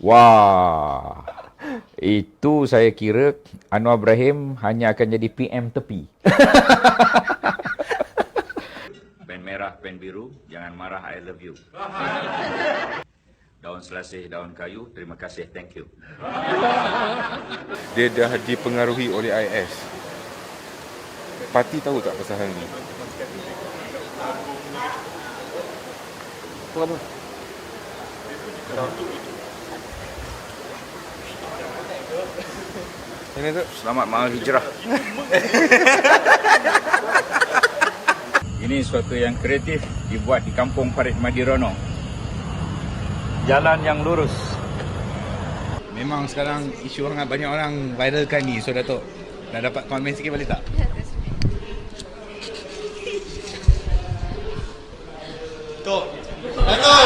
Wah. Itu saya kira Anwar Ibrahim hanya akan jadi PM tepi. pen merah, pen biru, jangan marah, I love you. Daun selasih, daun kayu, terima kasih, thank you. Dia dah dipengaruhi oleh IS. Parti tahu tak pasal hal ni? Apa? Ini tu. Selamat malam hijrah. Ini suatu yang kreatif dibuat di kampung Farid Madirono. Jalan yang lurus. Memang sekarang isu orang banyak orang viralkan ni so Datuk dah dapat komen sikit boleh tak? Tok. Datuk,